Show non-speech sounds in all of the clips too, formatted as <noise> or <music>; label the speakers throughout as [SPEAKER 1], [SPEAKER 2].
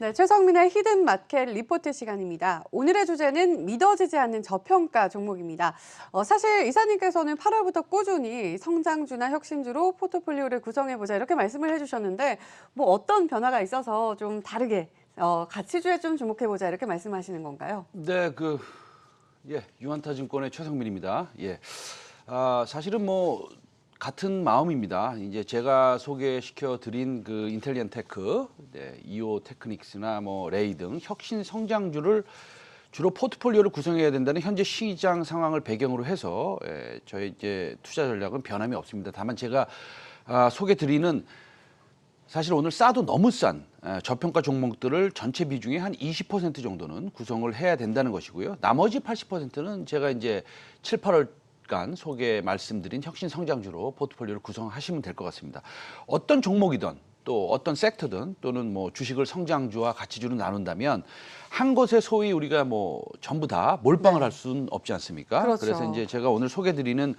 [SPEAKER 1] 네, 최성민의 히든 마켓 리포트 시간입니다. 오늘의 주제는 믿어지지 않는 저평가 종목입니다. 어, 사실 이사님께서는 8월부터 꾸준히 성장주나 혁신주로 포트폴리오를 구성해보자 이렇게 말씀을 해주셨는데 뭐 어떤 변화가 있어서 좀 다르게 어, 가치주에 좀 주목해보자 이렇게 말씀하시는 건가요?
[SPEAKER 2] 네, 그 예, 유한타증권의 최성민입니다. 예, 아, 사실은 뭐 같은 마음입니다. 이제 제가 소개시켜 드린 그 인텔리언 테크, 네, 이오 테크닉스나 뭐 레이 등 혁신 성장주를 주로 포트폴리오를 구성해야 된다는 현재 시장 상황을 배경으로 해서 예, 저희 이제 투자 전략은 변함이 없습니다. 다만 제가 아, 소개 드리는 사실 오늘 싸도 너무 싼 에, 저평가 종목들을 전체 비중의 한 20% 정도는 구성을 해야 된다는 것이고요. 나머지 80%는 제가 이제 7, 8월 간 소개 말씀드린 혁신 성장주로 포트폴리오를 구성하시면 될 것 같습니다. 어떤 종목이든 또 어떤 섹터든 또는 뭐 주식을 성장주와 가치주로 나눈다면 한 곳에 소위 우리가 뭐 전부 다 몰빵을 할 수는 없지 않습니까?
[SPEAKER 1] 그렇죠.
[SPEAKER 2] 그래서 이제 제가 오늘 소개 드리는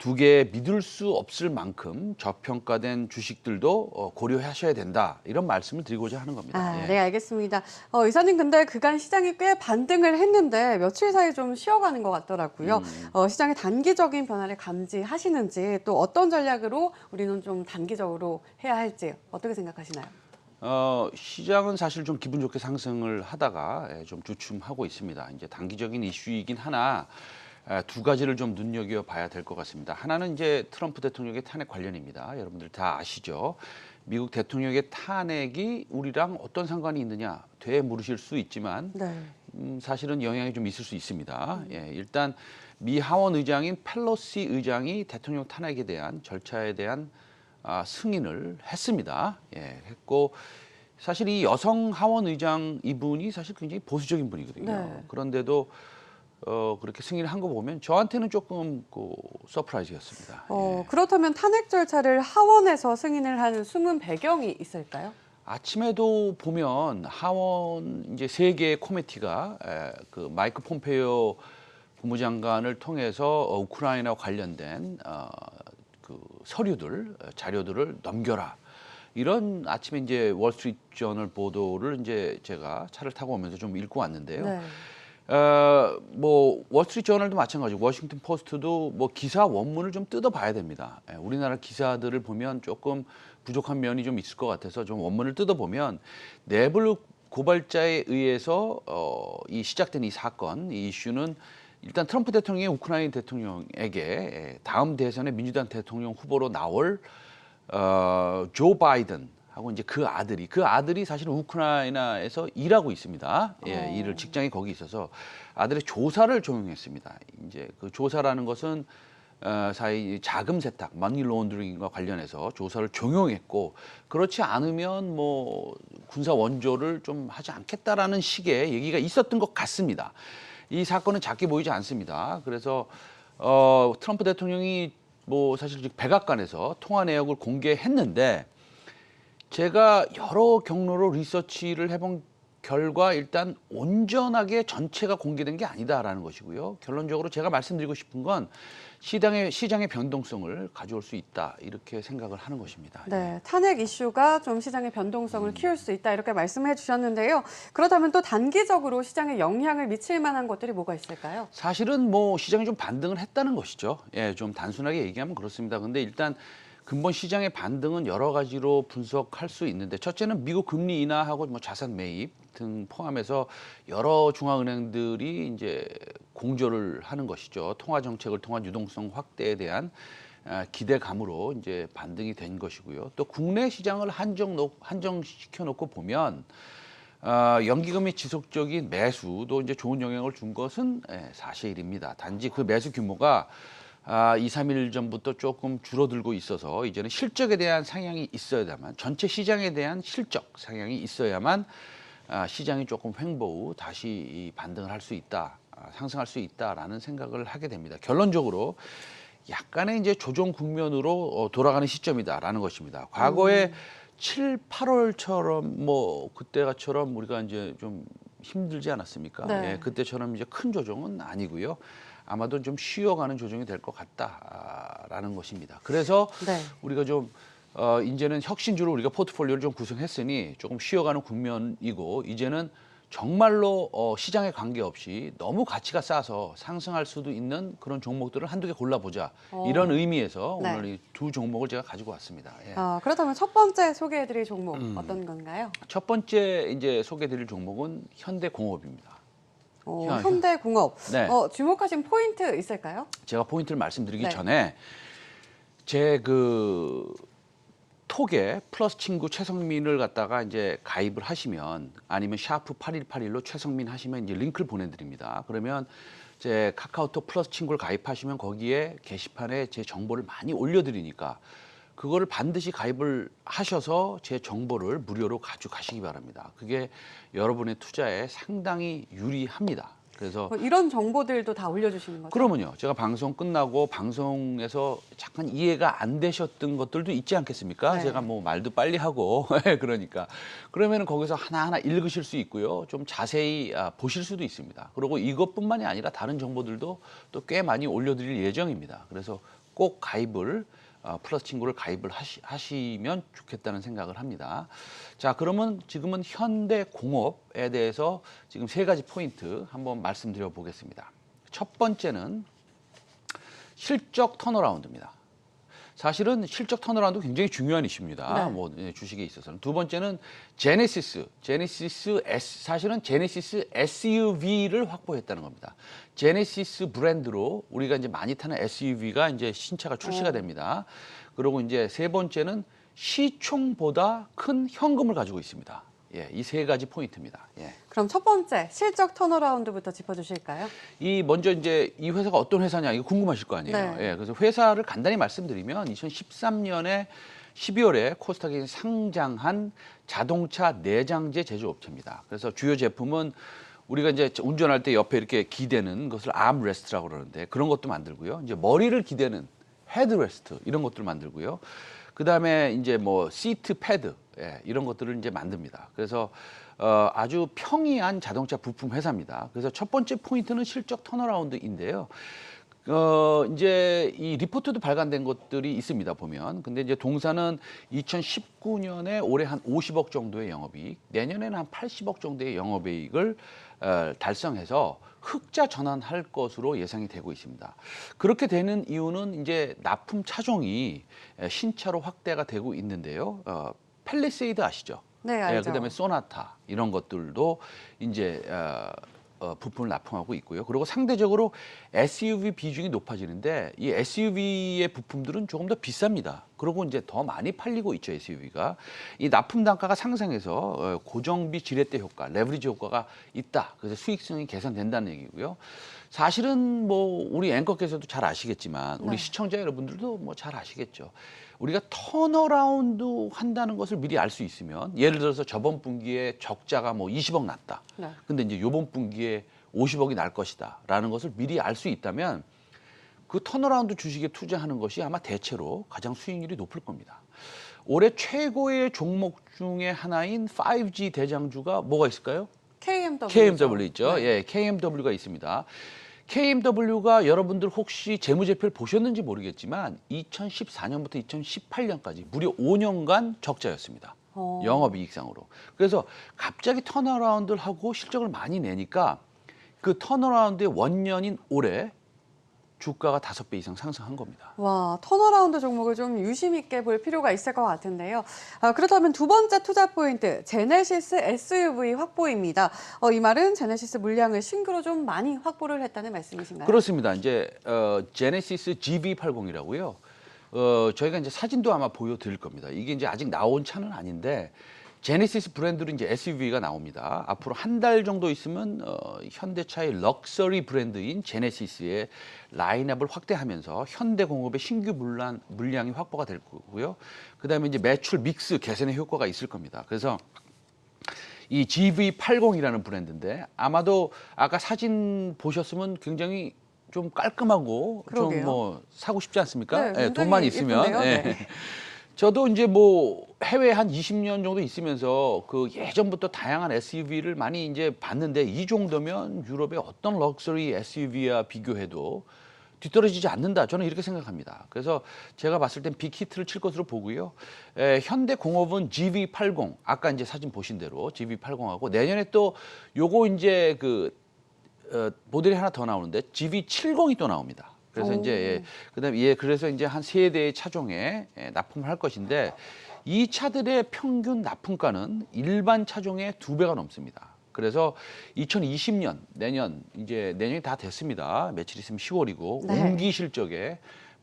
[SPEAKER 2] 두 개 믿을 수 없을 만큼 저평가된 주식들도 어, 고려하셔야 된다 이런 말씀을 드리고자 하는 겁니다.
[SPEAKER 1] 아,
[SPEAKER 2] 예.
[SPEAKER 1] 네, 알겠습니다. 어, 이사님 근데 그간 시장이 꽤 반등을 했는데 며칠 사이 좀 쉬어가는 것 같더라고요.
[SPEAKER 2] 음.
[SPEAKER 1] 어, 시장의 단기적인 변화를 감지하시는지 또 어떤 전략으로 우리는 좀 단기적으로 해야 할지 어떻게 생각하시나요?
[SPEAKER 2] 어, 시장은 사실 좀 기분 좋게 상승을 하다가 예, 좀 주춤하고 있습니다. 이제 단기적인 이슈이긴 하나 에, 두 가지를 좀 눈여겨 봐야 될 것 같습니다. 하나는 이제 트럼프 대통령의 탄핵 관련입니다. 여러분들 다 아시죠? 미국 대통령의 탄핵이 우리랑 어떤 상관이 있느냐 되에 물으실 수 있지만
[SPEAKER 1] 네.
[SPEAKER 2] 음, 사실은 영향이 좀 있을 수 있습니다. 예, 일단 미 하원 의장인 펠로시 의장이 대통령 탄핵에 대한 절차에 대한 아, 승인을 했습니다. 예, 했고 사실 이 여성 하원 의장 이분이 사실 굉장히 보수적인 분이거든요.
[SPEAKER 1] 네.
[SPEAKER 2] 그런데도 어, 그렇게 승인을 한 거 보면 저한테는 조금 그 서프라이즈였습니다.
[SPEAKER 1] 어,
[SPEAKER 2] 예.
[SPEAKER 1] 그렇다면 탄핵 절차를 하원에서 승인을 하는 숨은 배경이 있을까요?
[SPEAKER 2] 아침에도 보면 하원 이제 세 개의 코미티가 에, 그 마이크 폼페이오 국무장관을 통해서 어, 우크라이나 관련된 어, 그 서류들 어, 자료들을 넘겨라 이런 아침에 이제 월스트리트 저널 보도를 이제 제가 차를 타고 오면서 좀 읽고 왔는데요.
[SPEAKER 1] 네.
[SPEAKER 2] 어, 뭐 월스트리트 저널도 마찬가지고 워싱턴 포스트도 뭐 기사 원문을 좀 뜯어봐야 됩니다. 예, 우리나라 기사들을 보면 조금 부족한 면이 좀 있을 것 같아서 좀 원문을 뜯어보면 내부 고발자에 의해서 어, 이 시작된 이 사건, 이 이슈는 일단 트럼프 대통령이 우크라이나 대통령에게 예, 다음 대선에 민주당 대통령 후보로 나올 어, 조 바이든 하고 이제 그 아들이 그 아들이 사실은 우크라이나에서 일하고 있습니다. 예,
[SPEAKER 1] 어.
[SPEAKER 2] 일을 직장이 거기 있어서 아들의 조사를 종용했습니다. 이제 그 조사라는 것은 어, 사이 자금 세탁, 머니 론드링과 관련해서 조사를 종용했고 그렇지 않으면 뭐 군사 원조를 좀 하지 않겠다라는 식의 얘기가 있었던 것 같습니다. 이 사건은 작게 보이지 않습니다. 그래서 어, 트럼프 대통령이 뭐 사실 백악관에서 통화 내역을 공개했는데 제가 여러 경로로 리서치를 해본 결과 일단 온전하게 전체가 공개된 게 아니다라는 것이고요. 결론적으로 제가 말씀드리고 싶은 건 시장의 시장의 변동성을 가져올 수 있다 이렇게 생각을 하는 것입니다.
[SPEAKER 1] 네, 탄핵 이슈가 좀 시장의 변동성을 키울 수 있다 이렇게 말씀해 주셨는데요. 그렇다면 또 단기적으로 시장에 영향을 미칠 만한 것들이 뭐가 있을까요?
[SPEAKER 2] 사실은 뭐 시장이 좀 반등을 했다는 것이죠. 예, 좀 단순하게 얘기하면 그렇습니다. 근데 일단 근본 시장의 반등은 여러 가지로 분석할 수 있는데 첫째는 미국 금리 인하하고 뭐 자산 매입 등 포함해서 여러 중앙은행들이 이제 공조를 하는 것이죠. 통화 정책을 통한 유동성 확대에 대한 아, 기대감으로 이제 반등이 된 것이고요. 또 국내 시장을 한정 놓, 한정시켜 놓고 보면 아, 연기금이 지속적인 매수도 이제 좋은 영향을 준 것은 예, 사실입니다. 단지 그 매수 규모가 아, 2, 3일 전부터 조금 줄어들고 있어서 이제는 실적에 대한 상향이 있어야만 전체 시장에 대한 실적 상향이 있어야만 아, 시장이 조금 횡보 후 다시 이 반등을 할 수 있다, 아, 상승할 수 있다라는 생각을 하게 됩니다. 결론적으로 약간의 이제 조정 국면으로 어, 돌아가는 시점이다라는 것입니다. 과거에 7, 8월처럼 뭐 그때가처럼 우리가 이제 좀 힘들지 않았습니까?
[SPEAKER 1] 네.
[SPEAKER 2] 예, 그때처럼 이제 큰 조정은 아니고요. 아마도 좀 쉬어가는 조정이 될 것 같다라는 것입니다. 그래서
[SPEAKER 1] 네.
[SPEAKER 2] 우리가 좀 어, 이제는 혁신주로 우리가 포트폴리오를 좀 구성했으니 조금 쉬어가는 국면이고 이제는 정말로 어, 시장에 관계없이 너무 가치가 싸서 상승할 수도 있는 그런 종목들을 한두 개 골라보자
[SPEAKER 1] 어.
[SPEAKER 2] 이런 의미에서
[SPEAKER 1] 네.
[SPEAKER 2] 오늘 이 두 종목을 제가 가지고 왔습니다. 예.
[SPEAKER 1] 어, 그렇다면 첫 번째 소개해드릴 종목
[SPEAKER 2] 음.
[SPEAKER 1] 어떤 건가요?
[SPEAKER 2] 첫 번째 이제 소개드릴 종목은 현대공업입니다.
[SPEAKER 1] 어,
[SPEAKER 2] 현-
[SPEAKER 1] 현대공업.
[SPEAKER 2] 네.
[SPEAKER 1] 어, 주목하신 포인트 있을까요?
[SPEAKER 2] 제가 포인트를 말씀드리기
[SPEAKER 1] 네.
[SPEAKER 2] 전에 제그 톡에 플러스 친구 최성민을 갖다가 이제 가입을 하시면 아니면 샤프 8181로 최성민 하시면 이제 링크를 보내드립니다. 그러면 제 카카오톡 플러스 친구를 가입하시면 거기에 게시판에 제 정보를 많이 올려드리니까 그거를 반드시 가입을 하셔서 제 정보를 무료로 가져가시기 바랍니다. 그게 여러분의 투자에 상당히 유리합니다. 그래서
[SPEAKER 1] 뭐 이런 정보들도 다 올려주시는 거죠?
[SPEAKER 2] 그러면요. 제가 방송 끝나고 방송에서 잠깐 이해가 안 되셨던 것들도 있지 않겠습니까?
[SPEAKER 1] 네.
[SPEAKER 2] 제가 뭐 말도 빨리 하고 <laughs> 그러니까 그러면은 거기서 하나하나 읽으실 수 있고요. 좀 자세히 아, 보실 수도 있습니다. 그리고 이것뿐만이 아니라 다른 정보들도 또 꽤 많이 올려드릴 예정입니다. 그래서 꼭 가입을 어, 플러스 친구를 가입을 하시, 하시면 좋겠다는 생각을 합니다. 자, 그러면 지금은 현대공업에 대해서 지금 세 가지 포인트 한번 말씀드려 보겠습니다. 첫 번째는 실적 턴어라운드입니다. 사실은 실적 턴어라운드 굉장히 중요한 이슈입니다.
[SPEAKER 1] 네.
[SPEAKER 2] 뭐 예, 주식에 있어서는 두 번째는 제네시스, 제네시스 S 사실은 제네시스 SUV를 확보했다는 겁니다. 제네시스 브랜드로 우리가 이제 많이 타는 SUV가 이제 신차가 출시가
[SPEAKER 1] 어.
[SPEAKER 2] 됩니다. 그리고 이제 세 번째는 시총보다 큰 현금을 가지고 있습니다. 예, 이 세 가지 포인트입니다. 예.
[SPEAKER 1] 그럼 첫 번째 실적 턴어라운드부터 짚어주실까요?
[SPEAKER 2] 이 먼저 이제 이 회사가 어떤 회사냐 이거 궁금하실 거 아니에요.
[SPEAKER 1] 네.
[SPEAKER 2] 예, 그래서 회사를 간단히 말씀드리면 2013년에 12월에 코스닥에 상장한 자동차 내장재 제조업체입니다. 그래서 주요 제품은 우리가 이제 운전할 때 옆에 이렇게 기대는 것을 암레스트라고 그러는데 그런 것도 만들고요. 이제 머리를 기대는 헤드레스트 이런 것들 만들고요. 그 다음에 이제 뭐 시트 패드 예, 이런 것들을 이제 만듭니다. 그래서 어, 아주 평이한 자동차 부품 회사입니다. 그래서 첫 번째 포인트는 실적 턴어라운드인데요. 어, 이제 이 리포트도 발간된 것들이 있습니다, 보면. 근데 이제 동사는 2019년에 올해 한 50억 정도의 영업이익, 내년에는 한 80억 정도의 영업이익을 어, 달성해서 흑자 전환할 것으로 예상이 되고 있습니다. 그렇게 되는 이유는 이제 납품 차종이 에, 신차로 확대가 되고 있는데요. 어, 펠리세이드 아시죠?
[SPEAKER 1] 네, 알죠.
[SPEAKER 2] 예, 그다음에 소나타 이런 것들도 이제 어, 어, 부품을 납품하고 있고요. 그리고 상대적으로 SUV 비중이 높아지는데 이 SUV의 부품들은 조금 더 비쌉니다. 그리고 이제 더 많이 팔리고 있죠 SUV가. 이 납품 단가가 상승해서 어, 고정비 지렛대 효과, 레버리지 효과가 있다. 그래서 수익성이 개선된다는 얘기고요. 사실은 뭐 우리 앵커께서도 잘 아시겠지만 우리
[SPEAKER 1] 네.
[SPEAKER 2] 시청자 여러분들도 뭐 잘 아시겠죠. 우리가 턴어라운드 한다는 것을 미리 알 수 있으면 예를 들어서 저번 분기에 적자가 뭐 20억 났다.
[SPEAKER 1] 네.
[SPEAKER 2] 근데 이제 요번 분기에 50억이 날 것이다라는 것을 미리 알 수 있다면 그 턴어라운드 주식에 투자하는 것이 아마 대체로 가장 수익률이 높을 겁니다. 올해 최고의 종목 중에 하나인 5G 대장주가 뭐가 있을까요?
[SPEAKER 1] KMW.
[SPEAKER 2] KMW 있죠.
[SPEAKER 1] 네.
[SPEAKER 2] 예, KMW가 있습니다. KMW가 여러분들 혹시 재무제표를 보셨는지 모르겠지만 2014년부터 2018년까지 무려 5년간 적자였습니다.
[SPEAKER 1] 어.
[SPEAKER 2] 영업이익상으로. 그래서 갑자기 턴어라운드를 하고 실적을 많이 내니까 그 턴어라운드의 원년인 올해 주가가 다섯 배 이상 상승한 겁니다.
[SPEAKER 1] 와, 턴어라운드 종목을 좀 유심 있게 볼 필요가 있을 것 같은데요. 아, 그렇다면 두 번째 투자 포인트, 제네시스 SUV 확보입니다. 어, 이 말은 제네시스 물량을 신규로 좀 많이 확보를 했다는 말씀이신가요?
[SPEAKER 2] 그렇습니다. 이제 어, 제네시스 GB80이라고요. 어, 저희가 이제 사진도 아마 보여드릴 겁니다. 이게 이제 아직 나온 차는 아닌데 제네시스 브랜드로 이제 SUV가 나옵니다. 앞으로 한 달 정도 있으면 어, 현대차의 럭셔리 브랜드인 제네시스의 라인업을 확대하면서 현대공업의 신규 물량, 물량이 확보가 될 거고요. 그다음에 이제 매출 믹스 개선의 효과가 있을 겁니다. 그래서 이 GV80이라는 브랜드인데 아마도 아까 사진 보셨으면 굉장히 좀 깔끔하고. 좀 뭐 사고 싶지 않습니까?
[SPEAKER 1] 네,
[SPEAKER 2] 예, 돈만 있으면.
[SPEAKER 1] 예쁜데요?
[SPEAKER 2] 예.
[SPEAKER 1] 네. <laughs>
[SPEAKER 2] 저도 이제 뭐 해외 한 20년 정도 있으면서 그 예전부터 다양한 SUV를 많이 이제 봤는데 이 정도면 유럽의 어떤 럭셔리 SUV와 비교해도 뒤떨어지지 않는다. 저는 이렇게 생각합니다. 그래서 제가 봤을 땐 빅히트를 칠 것으로 보고요. 에, 현대공업은 GV80 아까 이제 사진 보신 대로 GV80하고 내년에 또 요거 이제 그 어, 모델이 하나 더 나오는데 GV70이 또 나옵니다. 그래서
[SPEAKER 1] 오.
[SPEAKER 2] 이제 예, 그다음에 예 그래서 이제 한 세 대의 차종에 예, 납품을 할 것인데 이 차들의 평균 납품가는 일반 차종의 두 배가 넘습니다. 그래서 2020년 내년 이제 내년이 다 됐습니다. 며칠 있으면 10월이고
[SPEAKER 1] 네.
[SPEAKER 2] 운기 실적에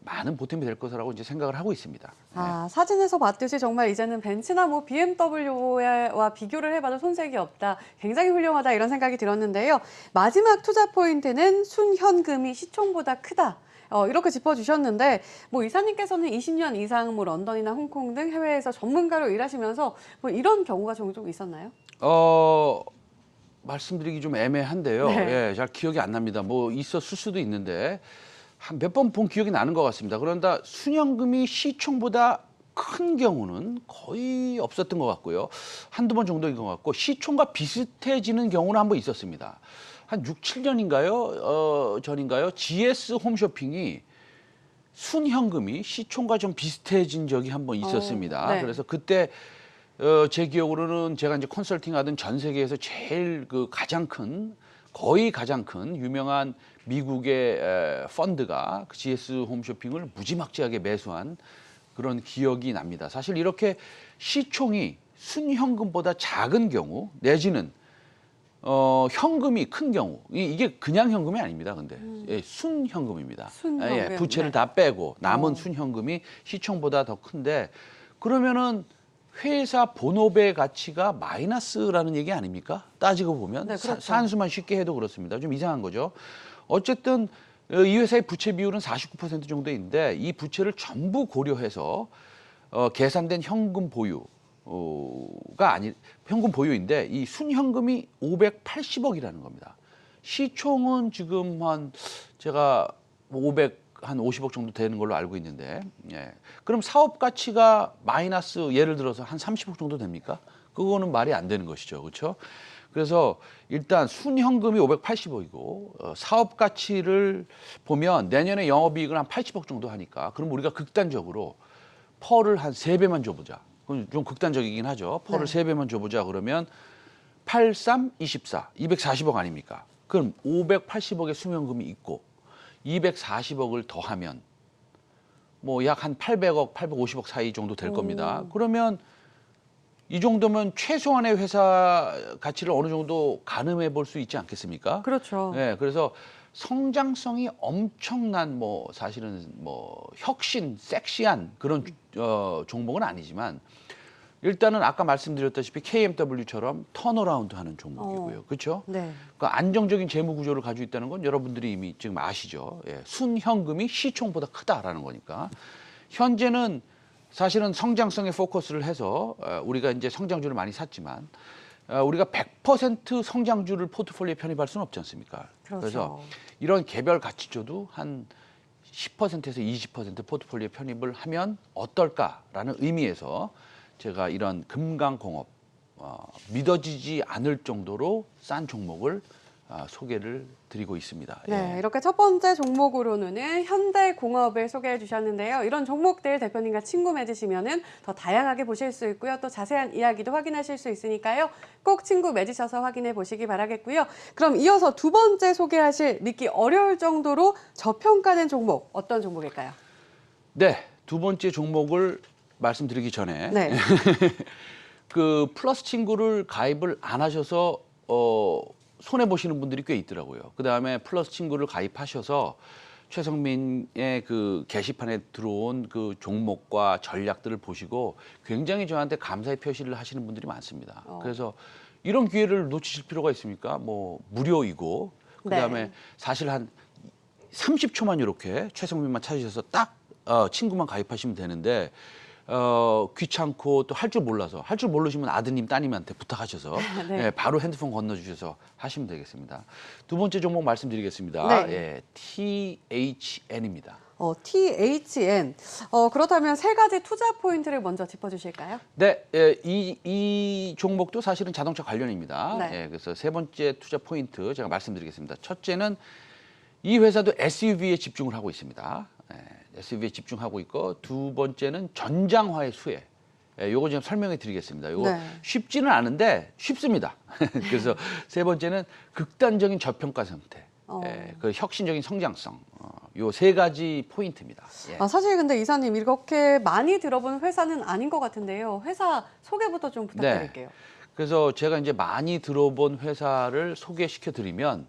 [SPEAKER 2] 많은 보탬이 될 것이라고 이제 생각을 하고 있습니다.
[SPEAKER 1] 아, 사진에서 봤듯이 정말 이제는 벤츠나 뭐 BMW와 비교를 해봐도 손색이 없다. 굉장히 훌륭하다 이런 생각이 들었는데요. 마지막 투자 포인트는 순현금이 시총보다 크다. 어, 이렇게 짚어주셨는데 뭐 이사님께서는 20년 이상 뭐 런던이나 홍콩 등 해외에서 전문가로 일하시면서 뭐 이런 경우가 종종 있었나요?
[SPEAKER 2] 어 말씀드리기 좀 애매한데요.
[SPEAKER 1] 네.
[SPEAKER 2] 예, 잘 기억이 안 납니다. 뭐 있었을 수도 있는데 한 몇 번 본 기억이 나는 것 같습니다. 그런다 순연금이 시총보다 큰 경우는 거의 없었던 것 같고요. 한두 번 정도인 것 같고 시총과 비슷해지는 경우는 한 번 있었습니다. 한 6, 7년인가요? 어, 전인가요? GS 홈쇼핑이 순현금이 시총과 좀 비슷해진 적이 한 번 있었습니다.
[SPEAKER 1] 어, 네.
[SPEAKER 2] 그래서 그때 어, 제 기억으로는 제가 이제 컨설팅 하던 전 세계에서 제일 그 가장 큰 거의 가장 큰 유명한 미국의 에, 펀드가 그 GS 홈쇼핑을 무지막지하게 매수한 그런 기억이 납니다. 사실 이렇게 시총이 순현금보다 작은 경우 내지는 어, 현금이 큰 경우 이- 이게 그냥 현금이 아닙니다. 근데 예, 순현금입니다.
[SPEAKER 1] 음. 순현금,
[SPEAKER 2] 예, 부채를
[SPEAKER 1] 네.
[SPEAKER 2] 다 빼고 남은
[SPEAKER 1] 어.
[SPEAKER 2] 순현금이 시총보다 더 큰데 그러면은 회사 본업의 가치가 마이너스라는 얘기 아닙니까? 따지고 보면
[SPEAKER 1] 네,
[SPEAKER 2] 사-
[SPEAKER 1] 그렇죠.
[SPEAKER 2] 산수만 쉽게 해도 그렇습니다. 좀 이상한 거죠. 어쨌든 어, 이 회사의 부채 비율은 49% 정도인데 이 부채를 전부 고려해서 어, 계산된 현금 보유가 아니 현금 보유인데 이 순현금이 580억이라는 겁니다. 시총은 지금 한 제가 500 한 50억 정도 되는 걸로 알고 있는데, 예. 그럼 사업 가치가 마이너스 예를 들어서 한 30억 정도 됩니까? 그거는 말이 안 되는 것이죠, 그렇죠? 그래서 일단 순현금이 580억이고 어, 사업 가치를 보면 내년에 영업이익을 한 80억 정도 하니까 그럼 우리가 극단적으로 펄을 한 세배만 줘보자. 그건 좀 극단적이긴 하죠. 펄을
[SPEAKER 1] 네.
[SPEAKER 2] 세배만 줘보자 그러면 83, 24, 240억 아닙니까? 그럼 580억의 수명금이 있고 240억을 더하면 뭐 약 한 800억, 850억 사이 정도 될 겁니다. 그러면 이 정도면 최소한의 회사 가치를 어느 정도 가늠해 볼 수 있지 않겠습니까?
[SPEAKER 1] 그렇죠.
[SPEAKER 2] 네, 그래서 성장성이 엄청난 뭐 사실은 뭐 혁신, 섹시한 그런 어, 종목은 아니지만 일단은 아까 말씀드렸다시피 KMW처럼 턴어라운드 하는 종목이고요.
[SPEAKER 1] 어.
[SPEAKER 2] 그렇죠?
[SPEAKER 1] 네.
[SPEAKER 2] 그 안정적인 재무 구조를 가지고 있다는 건 여러분들이 이미 지금 아시죠. 예, 순현금이 시총보다 크다라는 거니까 현재는 사실은 성장성에 포커스를 해서 어, 우리가 이제 성장주를 많이 샀지만 어, 우리가 100% 성장주를 포트폴리오에 편입할 수는 없지 않습니까?
[SPEAKER 1] 그렇죠.
[SPEAKER 2] 래서 이런 개별 가치주도 한 10%에서 20% 포트폴리오 편입을 하면 어떨까라는 의미에서 제가 이런 금강공업 어, 믿어지지 않을 정도로 싼 종목을 어, 소개를 드리고 있습니다.
[SPEAKER 1] 네,
[SPEAKER 2] 예.
[SPEAKER 1] 이렇게 첫 번째 종목으로는 현대공업을 소개해 주셨는데요. 이런 종목들 대표님과 친구 맺으시면은 더 다양하게 보실 수 있고요. 또 자세한 이야기도 확인하실 수 있으니까요. 꼭 친구 맺으셔서 확인해 보시기 바라겠고요. 그럼 이어서 두 번째 소개하실 믿기 어려울 정도로 저평가된 종목 어떤 종목일까요?
[SPEAKER 2] 네, 두 번째 종목을 말씀드리기 전에
[SPEAKER 1] 네. <laughs>
[SPEAKER 2] 그 플러스 친구를 가입을 안 하셔서 어, 손해 보시는 분들이 꽤 있더라고요. 그 다음에 플러스 친구를 가입하셔서 최성민의 그 게시판에 들어온 그 종목과 전략들을 보시고 굉장히 저한테 감사의 표시를 하시는 분들이 많습니다.
[SPEAKER 1] 어.
[SPEAKER 2] 그래서 이런 기회를 놓치실 필요가 있습니까? 뭐 무료이고 그 다음에
[SPEAKER 1] 네.
[SPEAKER 2] 사실 한 30초만 이렇게 최성민만 찾으셔서 딱 어, 친구만 가입하시면 되는데 어, 귀찮고 또 할 줄 몰라서 할 줄 모르시면 아드님 따님한테 부탁하셔서 <laughs>
[SPEAKER 1] 네.
[SPEAKER 2] 예, 바로 핸드폰 건너주셔서 하시면 되겠습니다. 두 번째 종목 말씀드리겠습니다.
[SPEAKER 1] 네.
[SPEAKER 2] 예, THN입니다.
[SPEAKER 1] 어, THN. 어, 그렇다면 세 가지 투자 포인트를 먼저 짚어주실까요?
[SPEAKER 2] 네, 예, 이, 이 종목도 사실은 자동차 관련입니다.
[SPEAKER 1] 네.
[SPEAKER 2] 예, 그래서 세 번째 투자 포인트 제가 말씀드리겠습니다. 첫째는 이 회사도 SUV에 집중을 하고 있습니다. 예, SUV에 집중하고 있고 두 번째는 전장화의 수혜. 예, 요거 좀 설명해 드리겠습니다. 요거
[SPEAKER 1] 네.
[SPEAKER 2] 쉽지는 않은데 쉽습니다. <laughs> 그래서 세 번째는 극단적인 저평가 상태.
[SPEAKER 1] 어.
[SPEAKER 2] 예, 그 혁신적인 성장성. 어, 요세 가지 포인트입니다. 예.
[SPEAKER 1] 아, 사실 근데 이사님 이렇게 많이 들어본 회사는 아닌 것 같은데요. 회사 소개부터 좀 부탁드릴게요.
[SPEAKER 2] 그래서 제가 이제 많이 들어본 회사를 소개시켜 드리면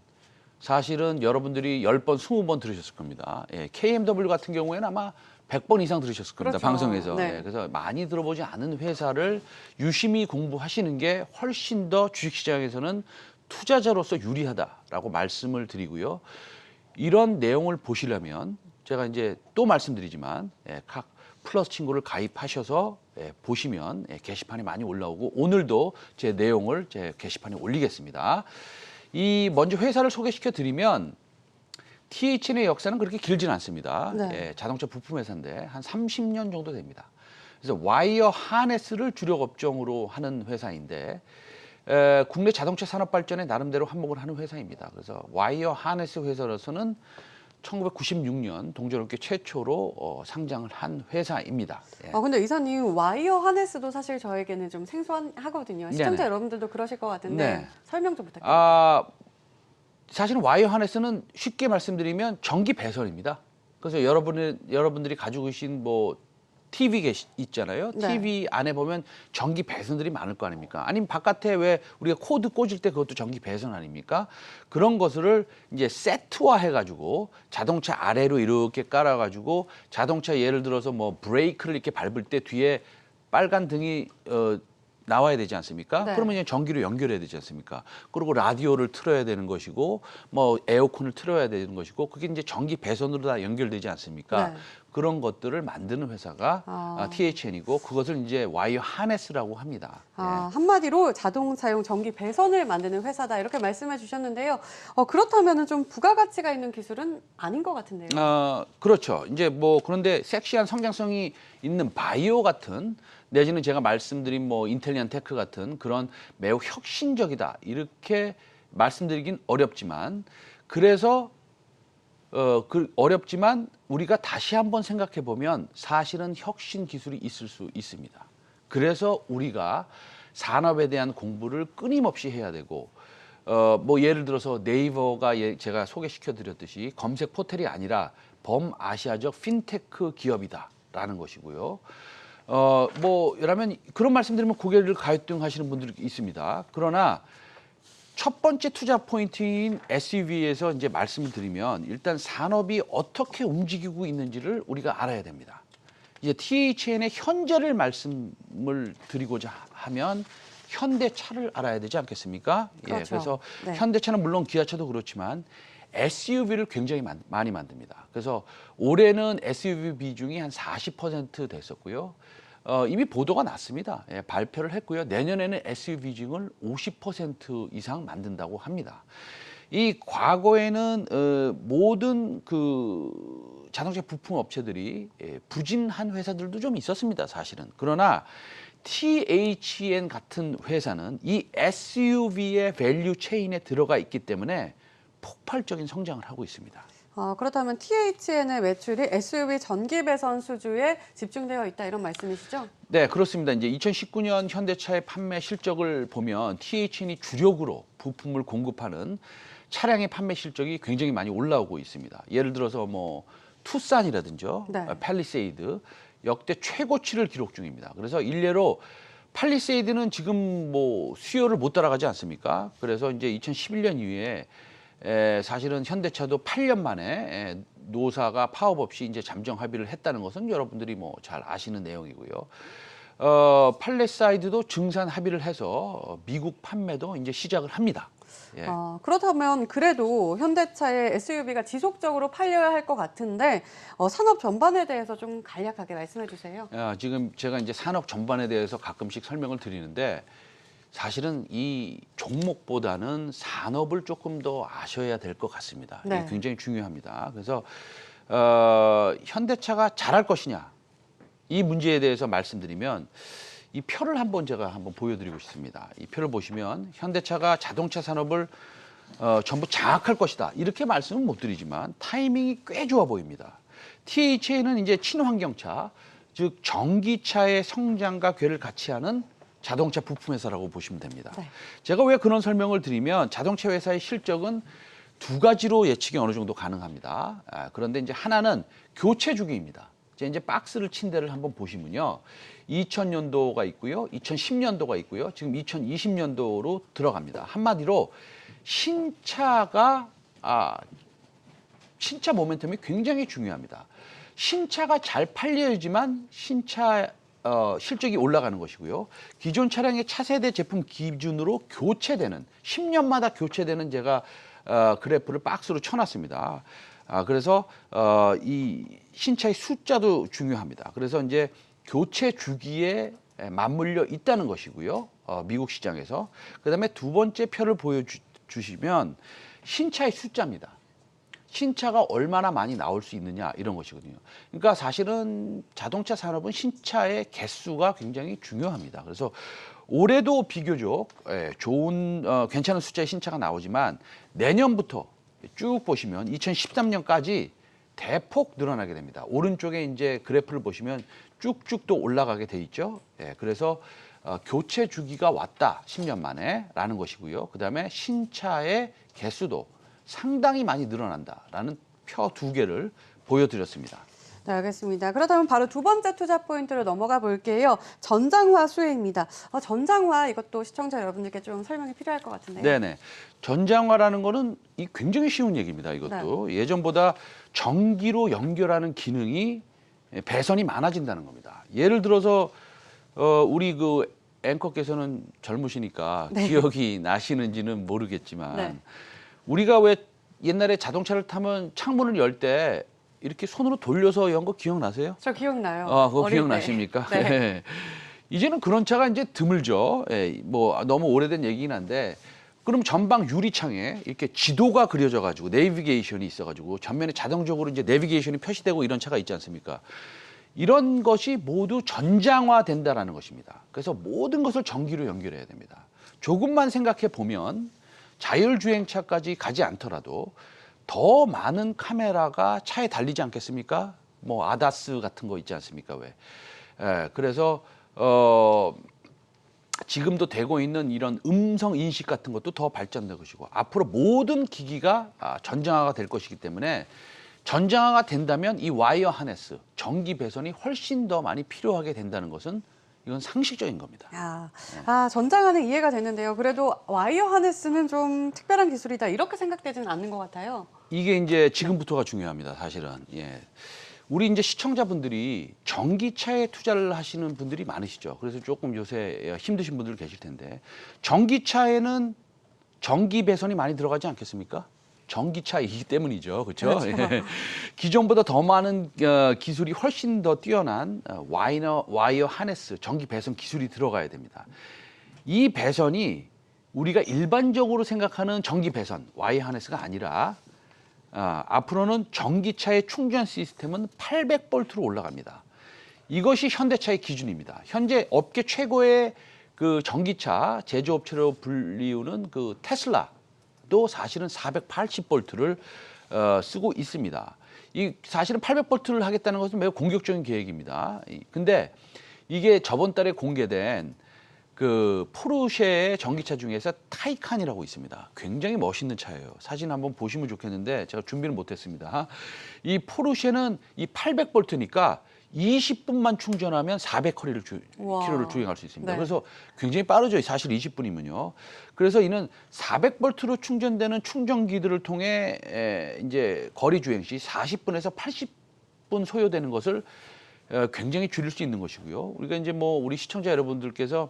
[SPEAKER 2] 사실은 여러분들이 10번, 20번 들으셨을 겁니다. 예, KMW 같은 경우에는 아마 100번 이상 들으셨을 겁니다.
[SPEAKER 1] 그렇죠.
[SPEAKER 2] 방송에서.
[SPEAKER 1] 네.
[SPEAKER 2] 예, 그래서 많이 들어보지 않은 회사를 유심히 공부하시는 게 훨씬 더 주식시장에서는 투자자로서 유리하다라고 말씀을 드리고요. 이런 내용을 보시려면 제가 이제 또 말씀드리지만 예, 각 플러스 친구를 가입하셔서 예, 보시면 예, 게시판에 많이 올라오고 오늘도 제 내용을 제 게시판에 올리겠습니다. 이 먼저 회사를 소개시켜 드리면 THN의 역사는 그렇게 길지는 않습니다.
[SPEAKER 1] 네.
[SPEAKER 2] 예, 자동차 부품 회사인데 한 30년 정도 됩니다. 그래서 와이어 하네스를 주력 업종으로 하는 회사인데 에, 국내 자동차 산업 발전에 나름대로 한몫을 하는 회사입니다. 그래서 와이어 하네스 회사로서는 1996년 동전업계 최초로 어, 상장을 한 회사입니다. 예.
[SPEAKER 1] 아, 근데 이사님 와이어 하네스도 사실 저에게는 좀 생소하거든요. 시청자
[SPEAKER 2] 네네.
[SPEAKER 1] 여러분들도 그러실 것 같은데
[SPEAKER 2] 네.
[SPEAKER 1] 설명 좀 부탁드립니다.
[SPEAKER 2] 아, 사실은 와이어 하네스는 쉽게 말씀드리면 전기 배선입니다. 그래서 여러분의 여러분들이 가지고 계신 뭐 TV 계시, 있잖아요.
[SPEAKER 1] 네.
[SPEAKER 2] TV 안에 보면 전기 배선들이 많을 거 아닙니까? 아니면 바깥에 왜 우리가 코드 꽂을 때 그것도 전기 배선 아닙니까? 그런 것을 이제 세트화 해가지고 자동차 아래로 이렇게 깔아가지고 자동차 예를 들어서 뭐 브레이크를 이렇게 밟을 때 뒤에 빨간 등이 어, 나와야 되지 않습니까?
[SPEAKER 1] 네.
[SPEAKER 2] 그러면 이제 전기로 연결해야 되지 않습니까? 그리고 라디오를 틀어야 되는 것이고 뭐 에어컨을 틀어야 되는 것이고 그게 이제 전기 배선으로 다 연결되지 않습니까?
[SPEAKER 1] 네.
[SPEAKER 2] 그런 것들을 만드는 회사가
[SPEAKER 1] 아.
[SPEAKER 2] 아. THN이고 그것을 이제 와이어 하네스라고 합니다.
[SPEAKER 1] 아, 한마디로 자동차용 전기 배선을 만드는 회사다 이렇게 말씀해 주셨는데요. 어, 그렇다면 좀 부가가치가 있는 기술은 아닌 것 같은데요.
[SPEAKER 2] 예. 어, 그렇죠. 이제 뭐 그런데 섹시한 성장성이 있는 바이오 같은 내지는 제가 말씀드린 뭐 인텔리언 테크 같은 그런 매우 혁신적이다 이렇게 말씀드리긴 어렵지만 그래서 어, 그 어렵지만 우리가 다시 한번 생각해 보면 사실은 혁신 기술이 있을 수 있습니다. 그래서 우리가 산업에 대한 공부를 끊임없이 해야 되고 어, 뭐 예를 들어서 네이버가 예, 제가 소개시켜 드렸듯이 검색 포털이 아니라 범아시아적 핀테크 기업이다라는 것이고요. 어, 뭐, 라면 그런 말씀드리면 고개를 가요등하시는 분들이 있습니다. 그러나 첫 번째 투자 포인트인 SUV에서 이제 말씀을 드리면 일단 산업이 어떻게 움직이고 있는지를 우리가 알아야 됩니다. 이제 THN의 현재를 말씀을 드리고자 하면 현대차를 알아야 되지 않겠습니까? 예,
[SPEAKER 1] 그렇죠.
[SPEAKER 2] 그래서
[SPEAKER 1] 네.
[SPEAKER 2] 현대차는 물론 기아차도 그렇지만 SUV를 굉장히 많- 많이 만듭니다. 그래서 올해는 SUV 비중이 한 40% 됐었고요. 어, 이미 보도가 났습니다. 예, 발표를 했고요. 내년에는 SUV 비중을 50% 이상 만든다고 합니다. 이 과거에는 어, 모든 그 자동차 부품 업체들이 예, 부진한 회사들도 좀 있었습니다, 사실은. 그러나 THN 같은 회사는 이 SUV의 밸류 체인에 들어가 있기 때문에 폭발적인 성장을 하고 있습니다.
[SPEAKER 1] 아, 그렇다면 THN의 매출이 SUV 전기 배선 수주에 집중되어 있다 이런 말씀이시죠?
[SPEAKER 2] 네, 그렇습니다. 이제 2019년 현대차의 판매 실적을 보면 THN이 주력으로 부품을 공급하는 차량의 판매 실적이 굉장히 많이 올라오고 있습니다. 예를 들어서 뭐 투싼이라든지
[SPEAKER 1] 네.
[SPEAKER 2] 팔리세이드 역대 최고치를 기록 중입니다. 그래서 일례로 팔리세이드는 지금 뭐 수요를 못 따라가지 않습니까? 그래서 이제 2011년 이후에 에, 사실은 현대차도 8년 만에 에, 노사가 파업 없이 이제 잠정 합의를 했다는 것은 여러분들이 뭐 잘 아시는 내용이고요. 어, 팔레사이드도 증산 합의를 해서 미국 판매도 이제 시작을 합니다. 예.
[SPEAKER 1] 아, 그렇다면 그래도 현대차의 SUV가 지속적으로 팔려야 할 것 같은데 어, 산업 전반에 대해서 좀 간략하게 말씀해 주세요.
[SPEAKER 2] 아, 지금 제가 이제 산업 전반에 대해서 가끔씩 설명을 드리는데 사실은 이 종목보다는 산업을 조금 더 아셔야 될 것 같습니다.
[SPEAKER 1] 네.
[SPEAKER 2] 이게 굉장히 중요합니다. 그래서 어, 현대차가 잘할 것이냐 이 문제에 대해서 말씀드리면 이 표를 한번 제가 한번 보여드리고 싶습니다. 이 표를 보시면 현대차가 자동차 산업을 어, 전부 장악할 것이다. 이렇게 말씀은 못 드리지만 타이밍이 꽤 좋아 보입니다. THA는 이제 친환경차, 즉 전기차의 성장과 궤를 같이 하는 자동차 부품 회사라고 보시면 됩니다.
[SPEAKER 1] 네.
[SPEAKER 2] 제가 왜 그런 설명을 드리면 자동차 회사의 실적은 두 가지로 예측이 어느 정도 가능합니다. 아, 그런데 이제 하나는 교체 주기입니다. 이제 이제 박스를 친 데를 한번 보시면요. 2000년도가 있고요. 2010년도가 있고요. 지금 2020년도로 들어갑니다. 한마디로 신차가 아 신차 모멘텀이 굉장히 중요합니다. 신차가 잘 팔려야지만 신차 어, 실적이 올라가는 것이고요. 기존 차량의 차세대 제품 기준으로 교체되는 10년마다 교체되는 제가 어, 그래프를 박스로 쳐놨습니다. 아, 그래서 어, 이 신차의 숫자도 중요합니다. 그래서 이제 교체 주기에 맞물려 있다는 것이고요. 어, 미국 시장에서 그다음에 두 번째 표를 보여 주시면 신차의 숫자입니다. 신차가 얼마나 많이 나올 수 있느냐 이런 것이거든요. 그러니까 사실은 자동차 산업은 신차의 개수가 굉장히 중요합니다. 그래서 올해도 비교적 예, 좋은 어, 괜찮은 숫자의 신차가 나오지만 내년부터 쭉 보시면 2013년까지 대폭 늘어나게 됩니다. 오른쪽에 이제 그래프를 보시면 쭉쭉 또 올라가게 돼 있죠. 예, 그래서 어, 교체 주기가 왔다 10년 만에라는 것이고요. 그다음에 신차의 개수도 상당히 많이 늘어난다라는 표 두 개를 보여드렸습니다.
[SPEAKER 1] 네, 알겠습니다. 그렇다면 바로 두 번째 투자 포인트로 넘어가 볼게요. 전장화 수혜입니다. 어, 전장화 이것도 시청자 여러분들께 좀 설명이 필요할 것 같은데요.
[SPEAKER 2] 네네. 전장화라는 거는 이 굉장히 쉬운 얘기입니다. 이것도 예전보다 전기로 연결하는 기능이 배선이 많아진다는 겁니다. 예를 들어서 어, 우리 그 앵커께서는 젊으시니까
[SPEAKER 1] 네.
[SPEAKER 2] 기억이 나시는지는 모르겠지만
[SPEAKER 1] 네.
[SPEAKER 2] 우리가 왜 옛날에 자동차를 타면 창문을 열 때 이렇게 손으로 돌려서 연 거 기억나세요?
[SPEAKER 1] 저 기억나요.
[SPEAKER 2] 아, 그거
[SPEAKER 1] 어릴 때.
[SPEAKER 2] 기억나십니까?
[SPEAKER 1] 네. <laughs>
[SPEAKER 2] 예. 이제는 그런 차가 이제 드물죠. 예, 뭐 너무 오래된 얘기긴 한데 그럼 전방 유리창에 이렇게 지도가 그려져 가지고 내비게이션이 있어 가지고 전면에 자동적으로 이제 내비게이션이 표시되고 이런 차가 있지 않습니까? 이런 것이 모두 전장화 된다라는 것입니다. 그래서 모든 것을 전기로 연결해야 됩니다. 조금만 생각해 보면 자율주행차까지 가지 않더라도 더 많은 카메라가 차에 달리지 않겠습니까? 뭐 아다스 같은 거 있지 않습니까? 왜? 예, 그래서 어 지금도 되고 있는 이런 음성 인식 같은 것도 더 발전될 것이고 앞으로 모든 기기가 아, 전장화가 될 것이기 때문에 전장화가 된다면 이 와이어 하네스 전기 배선이 훨씬 더 많이 필요하게 된다는 것은 이건 상식적인 겁니다.
[SPEAKER 1] 아,
[SPEAKER 2] 네.
[SPEAKER 1] 아, 전장화는 이해가 되는데요. 그래도 와이어 하네스는 좀 특별한 기술이다. 이렇게 생각되지는 않는 것 같아요.
[SPEAKER 2] 이게 이제 지금부터가 중요합니다. 사실은 예. 우리 이제 시청자분들이 전기차에 투자를 하시는 분들이 많으시죠. 그래서 조금 요새 힘드신 분들 계실 텐데 전기차에는 전기 배선이 많이 들어가지 않겠습니까? 전기차이기 때문이죠. 그렇죠?
[SPEAKER 1] 그렇죠.
[SPEAKER 2] 예. 기존보다 더 많은 어, 기술이 훨씬 더 뛰어난 어, 와이너 와이어 하네스 전기 배선 기술이 들어가야 됩니다. 이 배선이 우리가 일반적으로 생각하는 전기 배선 와이어 하네스가 아니라 아, 앞으로는 전기차의 충전 시스템은 800볼트로 올라갑니다. 이것이 현대차의 기준입니다. 현재 업계 최고의 그 전기차 제조업체로 불리우는 그 테슬라 도 사실은 480볼트를 어, 쓰고 있습니다. 이 사실은 800볼트를 하겠다는 것은 매우 공격적인 계획입니다. 이- 근데 이게 저번 달에 공개된 그 포르쉐의 전기차 중에서 타이칸이라고 있습니다. 굉장히 멋있는 차예요. 사진 한번 보시면 좋겠는데 제가 준비를 못했습니다. 이 포르쉐는 이 800볼트니까 20분만 충전하면 400커리를 주. 킬로를 주행할 수 있습니다.
[SPEAKER 1] 네.
[SPEAKER 2] 그래서 굉장히 빠르죠. 사실 20분이면요. 그래서 이는 400볼트로 충전되는 충전기들을 통해 에, 이제 거리 주행 시 40분에서 80분 소요되는 것을 어, 굉장히 줄일 수 있는 것이고요. 우리가 이제 뭐 우리 시청자 여러분들께서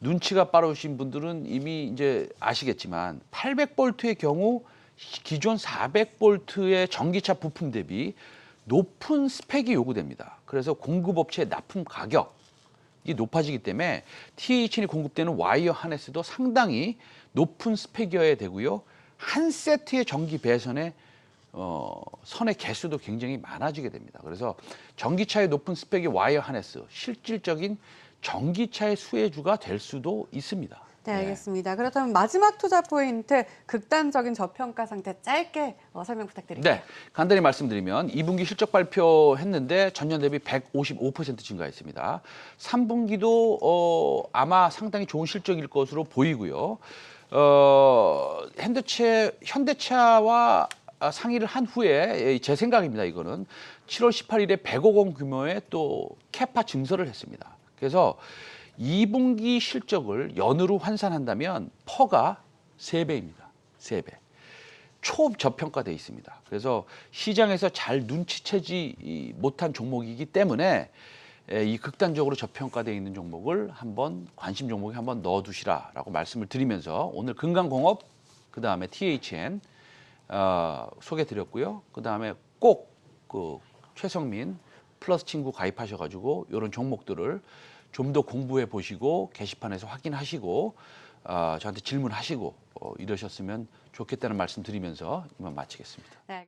[SPEAKER 2] 눈치가 빠르신 분들은 이미 이제 아시겠지만 800볼트의 경우 기존 400볼트의 전기차 부품 대비 높은 스펙이 요구됩니다. 그래서 공급업체의 납품 가격이 높아지기 때문에 THN이 공급되는 와이어 하네스도 상당히 높은 스펙이어야 되고요. 한 세트의 전기 배선에 어, 선의 개수도 굉장히 많아지게 됩니다. 그래서 전기차의 높은 스펙의 와이어 하네스 실질적인 전기차의 수혜주가 될 수도 있습니다.
[SPEAKER 1] 네,
[SPEAKER 2] 예.
[SPEAKER 1] 알겠습니다. 그렇다면 마지막 투자 포인트 극단적인 저평가 상태 짧게 어, 설명 부탁드릴게요.
[SPEAKER 2] 네, 간단히 말씀드리면 2분기 실적 발표했는데 전년 대비 155% 증가했습니다. 3분기도 어, 아마 상당히 좋은 실적일 것으로 보이고요. 어, 현대차 현대차와 아, 상의를 한 후에 제 생각입니다. 이거는 7월 18일에 100억 원 규모의 또 캐파 증설을 했습니다. 그래서 2분기 실적을 연으로 환산한다면 퍼가 3배입니다. 3배. 초저평가돼 있습니다. 그래서 시장에서 잘 눈치채지 이- 못한 종목이기 때문에 에, 이 극단적으로 저평가돼 있는 종목을 한번 관심 종목에 한번 넣어두시라라고 말씀을 드리면서 오늘 금강공업 그 다음에 THN 어, 소개드렸고요. 그 다음에 꼭 그 최성민 플러스 친구 가입하셔가지고 이런 종목들을 좀 더 공부해 보시고 게시판에서 확인하시고 어, 저한테 질문하시고 어, 이러셨으면 좋겠다는 말씀 드리면서 이만 마치겠습니다.
[SPEAKER 1] 네.